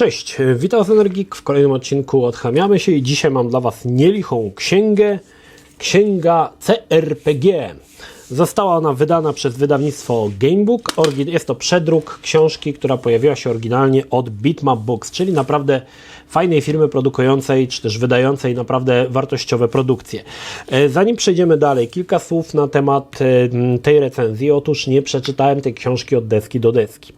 Cześć, witam Was Energik w kolejnym odcinku Odchamiamy się i dzisiaj mam dla Was nielichą księgę, księga CRPG. Została ona wydana przez wydawnictwo Gamebook. Jest to przedruk książki, która pojawiła się oryginalnie od Bitmap Books, czyli naprawdę fajnej firmy produkującej, czy też wydającej naprawdę wartościowe produkcje. E, Zanim przejdziemy dalej, kilka słów na temat e, tej recenzji. Otóż nie przeczytałem tej książki od deski do deski.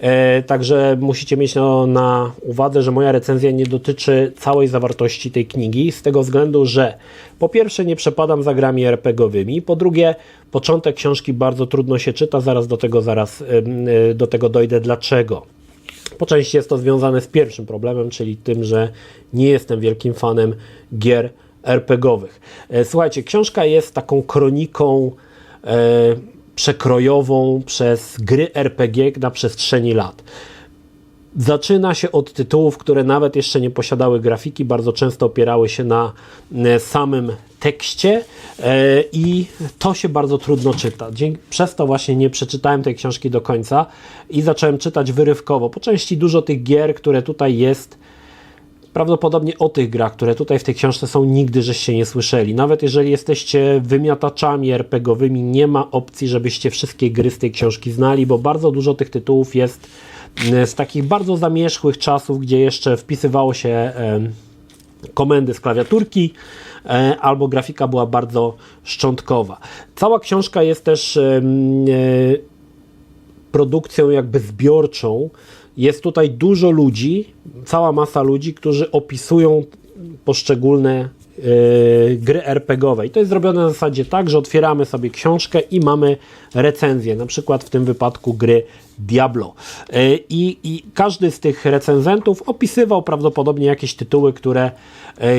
E, także musicie mieć na, na uwadze, że moja recenzja nie dotyczy całej zawartości tej knigi, z tego względu, że po pierwsze nie przepadam za grami RPGowymi, po drugie początek książki bardzo trudno się czyta, zaraz do tego, zaraz y, do tego dojdę dlaczego. Po części jest to związane z pierwszym problemem, czyli tym, że nie jestem wielkim fanem gier RPGowych. E, Słuchajcie, książka jest taką kroniką e, przekrojową przez gry RPG na przestrzeni lat. Zaczyna się od tytułów, które nawet jeszcze nie posiadały grafiki, bardzo często opierały się na e, samym tekście e, i to się bardzo trudno czyta. Dzięki, przez to właśnie nie przeczytałem tej książki do końca i zacząłem czytać wyrywkowo. Po części dużo tych gier, które tutaj jest, prawdopodobnie o tych grach, które tutaj w tej książce są, nigdy żeście nie słyszeli. Nawet jeżeli jesteście wymiataczami RPGowymi, nie ma opcji, żebyście wszystkie gry z tej książki znali, bo bardzo dużo tych tytułów jest mm, z takich bardzo zamierzchłych czasów, gdzie jeszcze wpisywało się komendy z klawiaturki, e, albo grafika była bardzo szczątkowa. Cała książka jest też e, produkcją jakby zbiorczą. Jest tutaj dużo ludzi, cała masa ludzi, którzy opisują poszczególne e, gry RPGowe. I to jest zrobione na zasadzie tak, że otwieramy sobie książkę i mamy recenzję, na przykład w tym wypadku gry Diablo. E, I, I każdy z tych recenzentów opisywał prawdopodobnie jakieś tytuły, które e,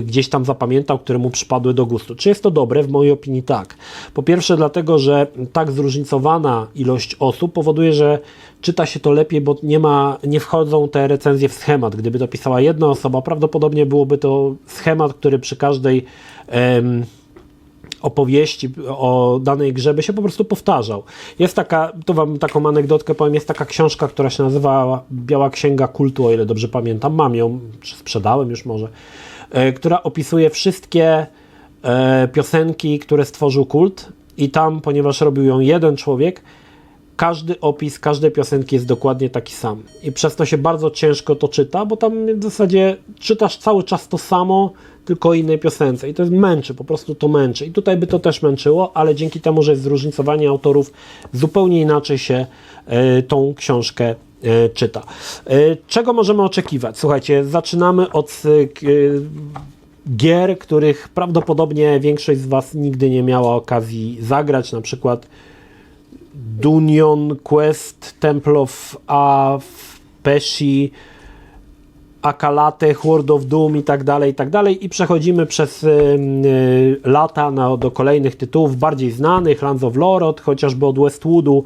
gdzieś tam zapamiętał, które mu przypadły do gustu. Czy jest to dobre? W mojej opinii tak. Po pierwsze dlatego, że tak zróżnicowana ilość osób powoduje, że czyta się to lepiej, bo nie ma, nie wchodzą te recenzje w schemat. Gdyby to pisała jedna osoba, prawdopodobnie byłoby to schemat, który przy każdej opowieści o danej grze by się po prostu powtarzał. Jest taka, to wam taką anegdotkę powiem, jest taka książka, która się nazywa Biała Księga Kultu, o ile dobrze pamiętam, mam ją, czy sprzedałem już może, e, która opisuje wszystkie e, piosenki, które stworzył kult. I tam, ponieważ robił ją jeden człowiek, każdy opis każdej piosenki jest dokładnie taki sam. I przez to się bardzo ciężko to czyta, bo tam w zasadzie czytasz cały czas to samo, tylko o innej piosence. I to jest męczy, po prostu to męczy. I tutaj by to też męczyło, ale dzięki temu, że jest zróżnicowanie autorów, zupełnie inaczej się e, tą książkę e, czyta. E, czego możemy oczekiwać? Słuchajcie, zaczynamy od gier, których prawdopodobnie większość z Was nigdy nie miała okazji zagrać, na przykład Dunion Quest, Temple of Peshi, Akalate, World of Doom i tak dalej, i tak dalej. I przechodzimy przez y, lata na, do kolejnych tytułów bardziej znanych, Lands of Lorod, chociażby od Westwoodu,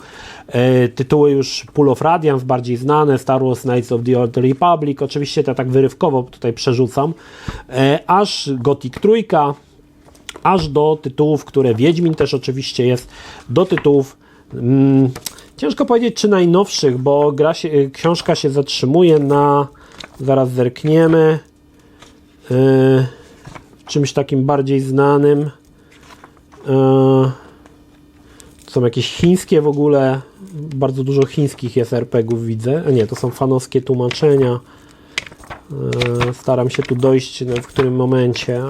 y, tytuły już Pool of Radiance, bardziej znane, Star Wars Knights of the Old Republic, oczywiście to tak wyrywkowo tutaj przerzucam, y, aż Gothic Trójka, aż do tytułów, które Wiedźmin też oczywiście jest, do tytułów mm, ciężko powiedzieć czy najnowszych, bo gra się, y, książka się zatrzymuje na zaraz zerkniemy yy, czymś takim bardziej znanym yy, są jakieś chińskie w ogóle bardzo dużo chińskich jest RPGów widzę, a nie, to są fanowskie tłumaczenia. Yy, Staram się tu dojść, w którym momencie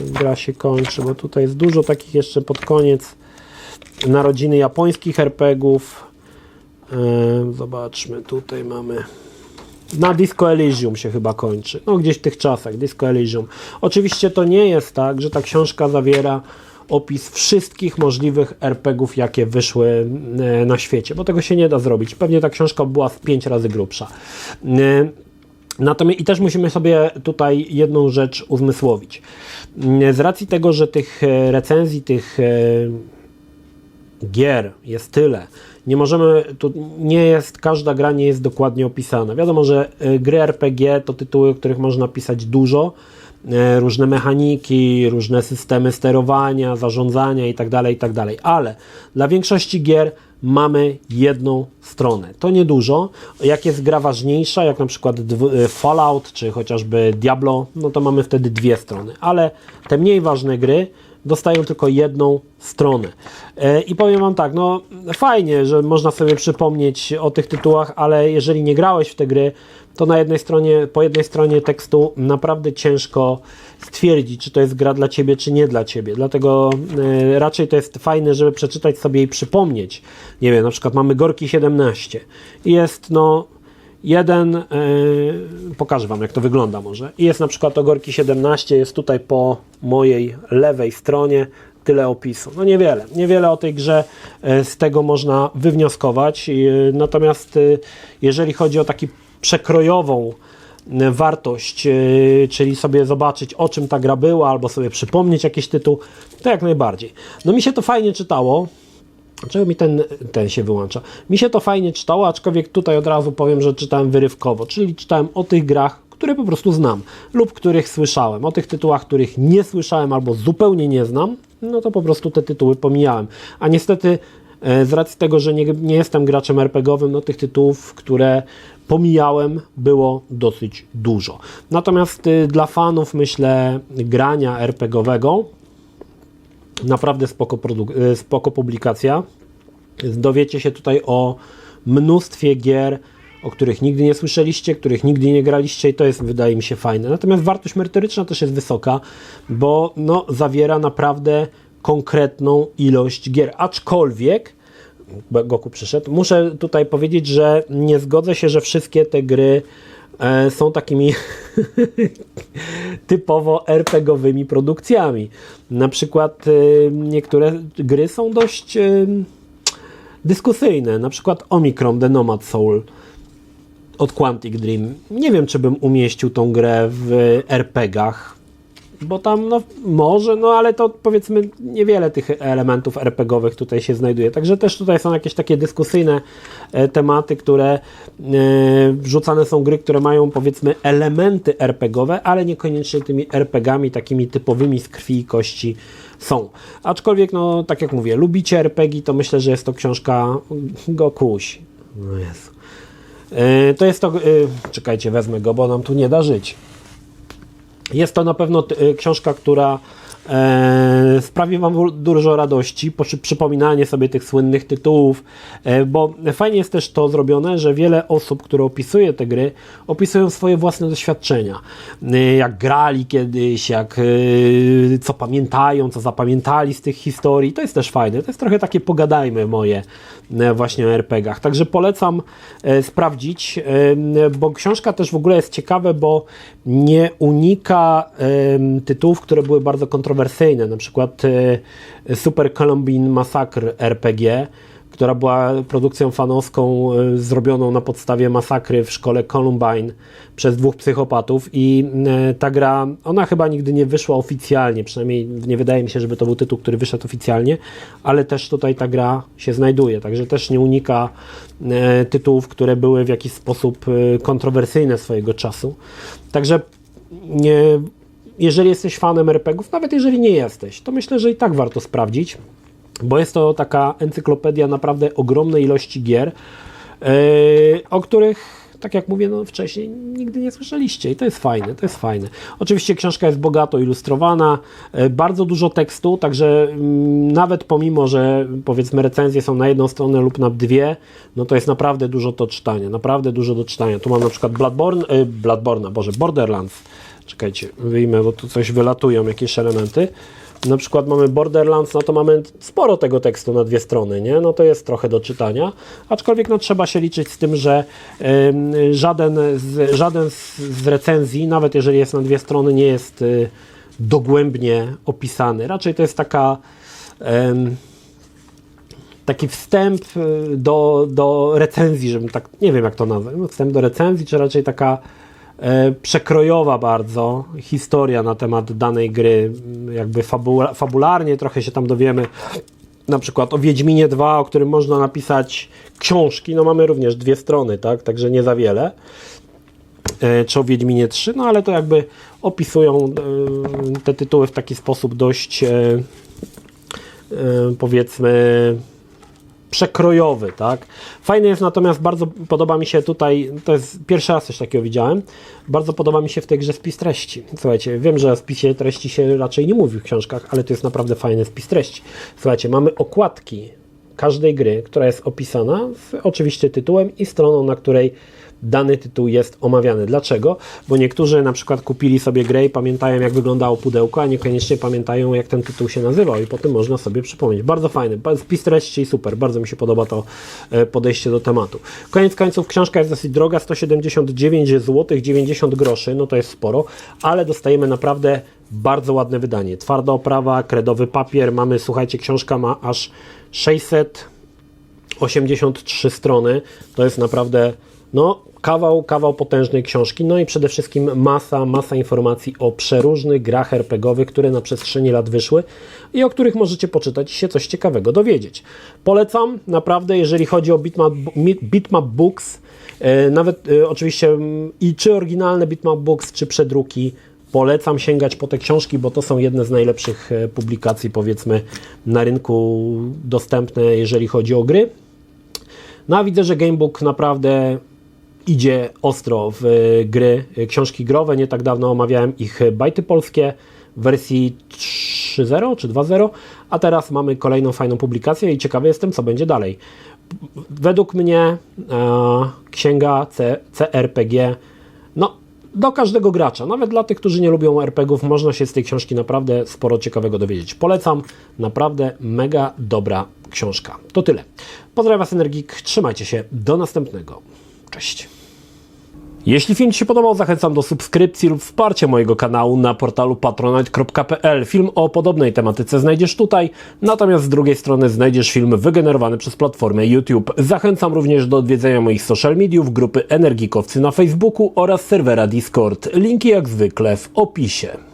gra się kończy, bo tutaj jest dużo takich jeszcze pod koniec narodziny japońskich RPGów. Zobaczmy, tutaj mamy. Na Disco Elysium się chyba kończy. No gdzieś w tych czasach, Disco Elysium. Oczywiście to nie jest tak, że ta książka zawiera opis wszystkich możliwych RPGów, jakie wyszły e, na świecie, bo tego się nie da zrobić. Pewnie ta książka była w 5 razy grubsza. Natomiast i też musimy sobie tutaj jedną rzecz uzmysłowić. Z racji tego, że tych e, recenzji, tych e, gier jest tyle, nie możemy, tu nie jest, każda gra nie jest dokładnie opisana. Wiadomo, że e, gry RPG to tytuły, o których można pisać dużo, e, różne mechaniki, różne systemy sterowania, zarządzania itd., itd. Ale dla większości gier mamy jedną stronę. To niedużo. Jak jest gra ważniejsza, jak na przykład e, Fallout czy chociażby Diablo, no to mamy wtedy dwie strony. Ale te mniej ważne gry dostają tylko jedną stronę. E, I powiem Wam tak, no fajnie, że można sobie przypomnieć o tych tytułach, ale jeżeli nie grałeś w te gry, to na jednej stronie, po jednej stronie tekstu naprawdę ciężko stwierdzić, czy to jest gra dla Ciebie, czy nie dla Ciebie. Dlatego e, raczej to jest fajne, żeby przeczytać sobie i przypomnieć. Nie wiem, na przykład mamy Gorki 17 i jest no jeden, yy, pokażę Wam jak to wygląda może. I jest na przykład o Gorki 17, jest tutaj po mojej lewej stronie tyle opisu. No niewiele, niewiele o tej grze e, z tego można wywnioskować. E, Natomiast e, jeżeli chodzi o taki przekrojową wartość, czyli sobie zobaczyć o czym ta gra była, albo sobie przypomnieć jakiś tytuł, to jak najbardziej. No mi się to fajnie czytało. Dlaczego mi ten, ten się wyłącza? Mi się to fajnie czytało, aczkolwiek tutaj od razu powiem, że czytałem wyrywkowo, czyli czytałem o tych grach, które po prostu znam lub których słyszałem. O tych tytułach, których nie słyszałem albo zupełnie nie znam, no to po prostu te tytuły pomijałem. A niestety e, z racji tego, że nie, nie jestem graczem RPGowym, no tych tytułów, które pomijałem, było dosyć dużo. Natomiast y, dla fanów, myślę, grania RPGowego, naprawdę spoko, y, spoko publikacja. Dowiecie się tutaj o mnóstwie gier, o których nigdy nie słyszeliście, których nigdy nie graliście i to jest, wydaje mi się, fajne. Natomiast wartość merytoryczna też jest wysoka, bo no, zawiera naprawdę konkretną ilość gier. Aczkolwiek, Goku przyszedł, muszę tutaj powiedzieć, że nie zgodzę się, że wszystkie te gry e, są takimi typowo RPGowymi produkcjami. Na przykład y, niektóre gry są dość y, dyskusyjne. Na przykład Omicron The Nomad Soul od Quantic Dream. Nie wiem, czy bym umieścił tą grę w RPGach, bo tam no może, no ale to powiedzmy niewiele tych elementów RPGowych tutaj się znajduje. Także też tutaj są jakieś takie dyskusyjne e, tematy, które e, wrzucane są gry, które mają powiedzmy elementy RPGowe, ale niekoniecznie tymi RPGami takimi typowymi z krwi i kości są. Aczkolwiek, no tak jak mówię, lubicie RPG, to myślę, że jest to książka Gokuś. No Jezu. E, To jest to, czekajcie, wezmę go, bo nam tu nie da żyć. Jest to na pewno y, książka, która sprawi Wam dużo radości, przy, przypominanie sobie tych słynnych tytułów, e, bo fajnie jest też to zrobione, że wiele osób, które opisuje te gry, opisują swoje własne doświadczenia. E, jak grali kiedyś, jak e, co pamiętają, co zapamiętali z tych historii. To jest też fajne. To jest trochę takie pogadajmy moje e, właśnie o RPGach. Także polecam e, sprawdzić, e, bo książka też w ogóle jest ciekawe, bo nie unika tytułów, które były bardzo kontrowersyjne, na przykład e, Super Columbine Massacre RPG, która była produkcją fanowską e, zrobioną na podstawie masakry w szkole Columbine przez dwóch psychopatów i e, ta gra, ona chyba nigdy nie wyszła oficjalnie, przynajmniej nie wydaje mi się, żeby to był tytuł, który wyszedł oficjalnie, ale też tutaj ta gra się znajduje, także też nie unika tytułów, które były w jakiś sposób kontrowersyjne swojego czasu. Także nie, jeżeli jesteś fanem RPGów, nawet jeżeli nie jesteś, to myślę, że i tak warto sprawdzić, bo jest to taka encyklopedia naprawdę ogromnej ilości gier, yy, o których, tak jak mówię no, wcześniej, nigdy nie słyszeliście i to jest fajne, to jest fajne. Oczywiście książka jest bogato ilustrowana, yy, bardzo dużo tekstu, także mm, nawet pomimo, że powiedzmy recenzje są na jedną stronę lub na dwie, no to jest naprawdę dużo do czytania, naprawdę dużo do czytania. Tu mam na przykład Bloodborne, yy, Bloodborne, Boże, Borderlands, czekajcie, wyjmę, bo tu coś wylatują, jakieś elementy. Na przykład mamy Borderlands, no to mamy sporo tego tekstu na dwie strony, nie? No to jest trochę do czytania, aczkolwiek no trzeba się liczyć z tym, że ym, żaden, z, żaden z, z recenzji, nawet jeżeli jest na dwie strony, nie jest y, dogłębnie opisany. Raczej to jest taka ym, taki wstęp y, do, do recenzji, żebym tak, nie wiem jak to nazwać, no, wstęp do recenzji, czy raczej taka przekrojowa bardzo historia na temat danej gry, jakby fabula, fabularnie trochę się tam dowiemy, na przykład o Wiedźminie 2, o którym można napisać książki, no mamy również dwie strony, tak, także nie za wiele, e, czy o Wiedźminie 3, no ale to jakby opisują e, te tytuły w taki sposób dość e, e, powiedzmy przekrojowy, tak? Fajny jest natomiast, bardzo podoba mi się tutaj, to jest pierwszy raz coś takiego widziałem, bardzo podoba mi się w tej grze spis treści. Słuchajcie, wiem, że o spisie treści się raczej nie mówi w książkach, ale to jest naprawdę fajny spis treści. Słuchajcie, mamy okładki każdej gry, która jest opisana z oczywiście tytułem i stroną, na której dany tytuł jest omawiany. Dlaczego? Bo niektórzy na przykład kupili sobie grę i pamiętają jak wyglądało pudełko, a niekoniecznie pamiętają jak ten tytuł się nazywał i potem można sobie przypomnieć. Bardzo fajny, wpis treści super, bardzo mi się podoba to e, podejście do tematu. Koniec końców książka jest dosyć droga, 179 zł 90 groszy, no to jest sporo, ale dostajemy naprawdę bardzo ładne wydanie. Twarda oprawa, kredowy papier, mamy, słuchajcie, książka ma aż 600 83 strony. To jest naprawdę no, kawał, kawał potężnej książki. No i przede wszystkim masa, masa informacji o przeróżnych grach RPGowych, które na przestrzeni lat wyszły i o których możecie poczytać i się coś ciekawego dowiedzieć. Polecam naprawdę, jeżeli chodzi o Bitmap, bitmap Books, e, nawet e, oczywiście mm, i czy oryginalne Bitmap Books, czy przedruki, Polecam sięgać po te książki, bo to są jedne z najlepszych e, publikacji, powiedzmy, na rynku dostępne, jeżeli chodzi o gry. No a widzę, że Gamebook naprawdę idzie ostro w e, gry, e, książki growe. Nie tak dawno omawiałem ich bajty polskie w wersji 3.0 czy 2.0, a teraz mamy kolejną fajną publikację i ciekawy jestem, co będzie dalej. Według mnie e, księga C, CRPG, do każdego gracza, nawet dla tych, którzy nie lubią RPGów, można się z tej książki naprawdę sporo ciekawego dowiedzieć. Polecam, naprawdę mega dobra książka. To tyle. Pozdrawiam Was Energik, trzymajcie się, do następnego. Cześć. Jeśli film Ci się podobał, zachęcam do subskrypcji lub wsparcia mojego kanału na portalu patronite.pl. Film o podobnej tematyce znajdziesz tutaj, natomiast z drugiej strony znajdziesz film wygenerowany przez platformę YouTube. Zachęcam również do odwiedzenia moich social mediów, grupy Energikowcy na Facebooku oraz serwera Discord. Linki jak zwykle w opisie.